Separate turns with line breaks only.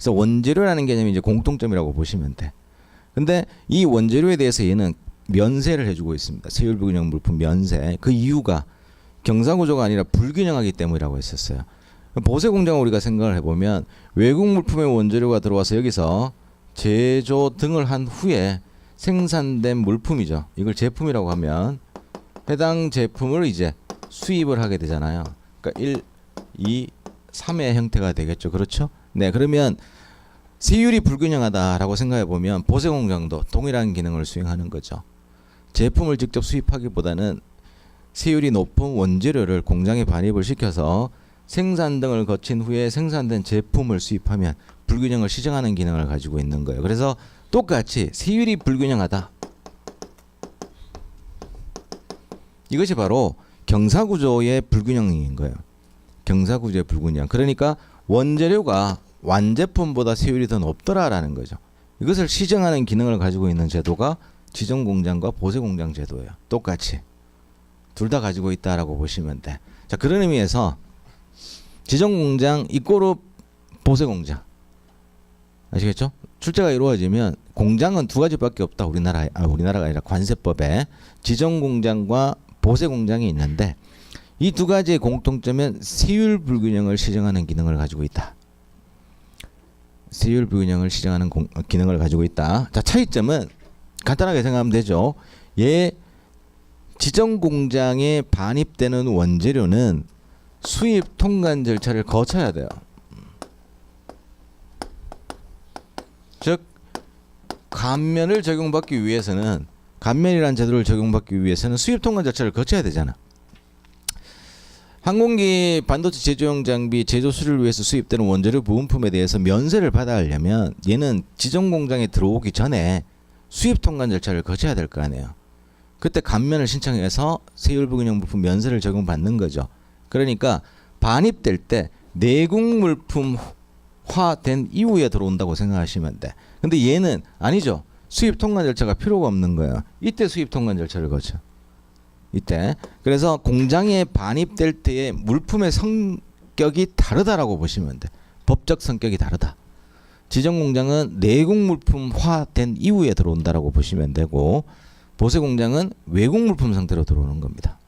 그래서 원재료라는 개념이 이제 공통점이라고 보시면 돼. 근데 이 원재료에 대해서 얘는 면세를 해주고 있습니다. 세율 불균형 물품 면세. 그 이유가 경상구조가 아니라 불균형하기 때문이라고 했었어요. 보세 공장을 우리가 생각을 해보면 외국 물품의 원재료가 들어와서 여기서 제조 등을 한 후에 생산된 물품이죠. 이걸 제품이라고 하면 해당 제품을 이제 수입을 하게 되잖아요. 그러니까 1, 2, 3의 형태가 되겠죠. 그렇죠? 네, 그러면 세율이 불균형하다라고 생각해 보면 보세 공장도 동일한 기능을 수행하는 거죠. 제품을 직접 수입하기보다는 세율이 높은 원재료를 공장에 반입을 시켜서 생산 등을 거친 후에 생산된 제품을 수입하면 불균형을 시정하는 기능을 가지고 있는 거예요. 그래서 똑같이 세율이 불균형하다. 이것이 바로 경사구조의 불균형인 거예요. 경사구조의 불균형. 그러니까 원재료가 완제품보다 세율이 더 높더라라는 거죠. 이것을 시정하는 기능을 가지고 있는 제도가 지정 공장과 보세 공장 제도예요. 똑같이 둘 다 가지고 있다라고 보시면 돼. 자 그런 의미에서 지정 공장 이꼬르 보세 공장 아시겠죠? 출제가 이루어지면 공장은 두 가지밖에 없다. 우리나라 아, 우리나라가 아니라 관세법에 지정 공장과 보세 공장이 있는데 이 두 가지의 공통점은 세율 불균형을 시정하는 기능을 가지고 있다. 세율 불균형을 시정하는 공, 어, 기능을 가지고 있다. 자 차이점은 간단하게 생각하면 되죠. 얘 지정 공장에 반입되는 원재료는 수입 통관 절차를 거쳐야 돼요. 즉 감면을 적용받기 위해서는 감면이라는 제도를 적용받기 위해서는 수입 통관 절차를 거쳐야 되잖아. 항공기 반도체 제조용 장비 제조 수리를 위해서 수입되는 원재료 부품에 대해서 면세를 받아야 하려면 얘는 지정 공장에 들어오기 전에 수입 통관 절차를 거쳐야 될 거 아니에요. 그때 감면을 신청해서 세율 불균형 부품 면세를 적용받는 거죠. 그러니까 반입될 때 내국 물품화된 이후에 들어온다고 생각하시면 돼. 근데 얘는 아니죠. 수입 통관 절차가 필요가 없는 거예요. 이때 수입 통관 절차를 거쳐. 이때. 그래서 공장에 반입될 때의 물품의 성격이 다르다라고 보시면 돼. 법적 성격이 다르다. 지정 공장은 내국 물품화된 이후에 들어온다라고 보시면 되고 보세 공장은 외국 물품 상태로 들어오는 겁니다.